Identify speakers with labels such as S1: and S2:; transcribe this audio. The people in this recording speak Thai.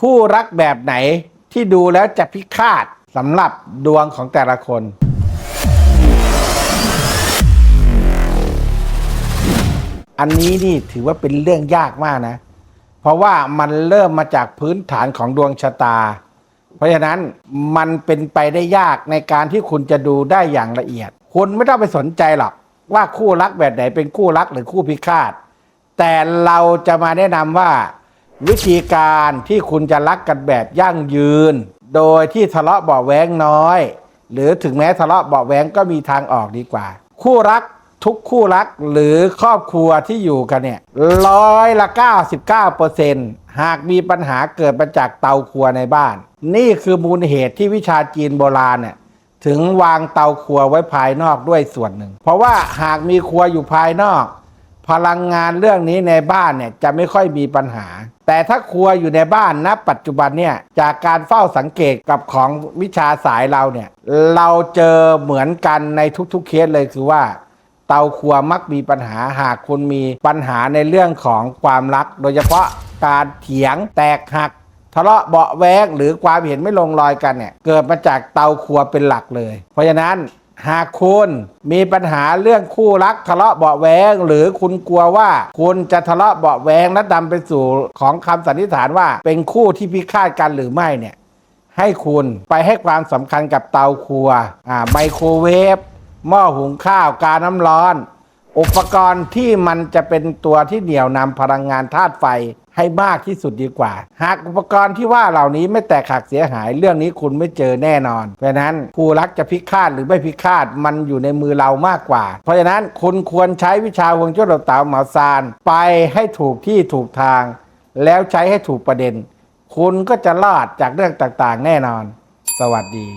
S1: คู่รักแบบไหนที่ดูแล้วจะพิฆาตสำหรับดวงของแต่ละคน อันนี้นี่ถือว่าเป็นเรื่องยากมากนะ เพราะว่ามันเริ่มมาจากพื้นฐานของดวงชะตา เพราะฉะนั้นมันเป็นไปได้ยากในการที่คุณจะดูได้อย่างละเอียด คุณไม่ต้องไปสนใจหรอกว่าคู่รักแบบไหนเป็นคู่รักหรือคู่พิฆาต แต่เราจะมาแนะนำว่า วิธีการที่คุณจะรักกันแบบยั่งยืน โดยที่ทะเลาะเบาแว้งน้อย หรือถึงแม้ทะเลาะเบาแว้งก็มีทางออกดีกว่า คู่รักทุกคู่รักหรือครอบครัวที่อยู่กันเนี่ยร้อยละ 99เปอร์เซ็นต์หากมีปัญหาเกิดมาจากเตาครัวในบ้าน นี่คือมูลเหตุที่วิชาจีนโบราณเนี่ยถึงวางเตาครัวไว้ภายนอกด้วยส่วนหนึ่ง เพราะว่าหากมีครัวอยู่ภายนอก พลังงานเรื่องนี้ในบ้านเนี่ยจะไม่ค่อยมีปัญหา แต่ถ้าครัวอยู่ในบ้านณปัจจุบันเนี่ยจากการเฝ้าสังเกตกับของวิชาสายเราเนี่ยเราเจอเหมือนกันในทุกๆเคสเลยคือว่า เตาครัวมักมีปัญหาหากคุณมีปัญหาในเรื่องของความรัก โดยเฉพาะการเถียงแตกหักทะเลาะเบาะแว้งหรือความเห็นไม่ลงรอยกันเนี่ยเกิดมาจากเตาครัวเป็นหลักเลย เพราะฉะนั้น หากคุณมีปัญหาเรื่องคู่รักทะเลาะเบาะแว้งหรือคุณกลัวว่าคุณจะทะเลาะเบาะแว้งและนำไปสู่ของคำสันนิษฐานว่า เป็นคู่ที่พิฆาตกันหรือไม่เนี่ย ให้คุณไปให้ความสำคัญกับเตาครัวอ่าไมโครเวฟหม้อหุงข้าวกาน้ำร้อน อุปกรณ์ที่มันจะเป็นตัวที่เหนี่ยวนำพลังงานธาตุไฟ ให้มากที่สุดดีกว่า หากอุปกรณ์ที่ว่าเหล่านี้ไม่แตกหักเสียหายเรื่องนี้คุณไม่เจอแน่นอน เพราะนั้นคู่รักจะพิฆาตหรือไม่พิฆาตมันอยู่ในมือเรามากกว่า เพราะฉะนั้นคุณควรใช้วิชาฮวงจุ้ยเต๋าหมาซานไปให้ถูกที่ถูกทาง แล้วใช้ให้ถูกประเด็น คุณก็จะรอดจากเรื่องต่างๆ แน่นอน สวัสดี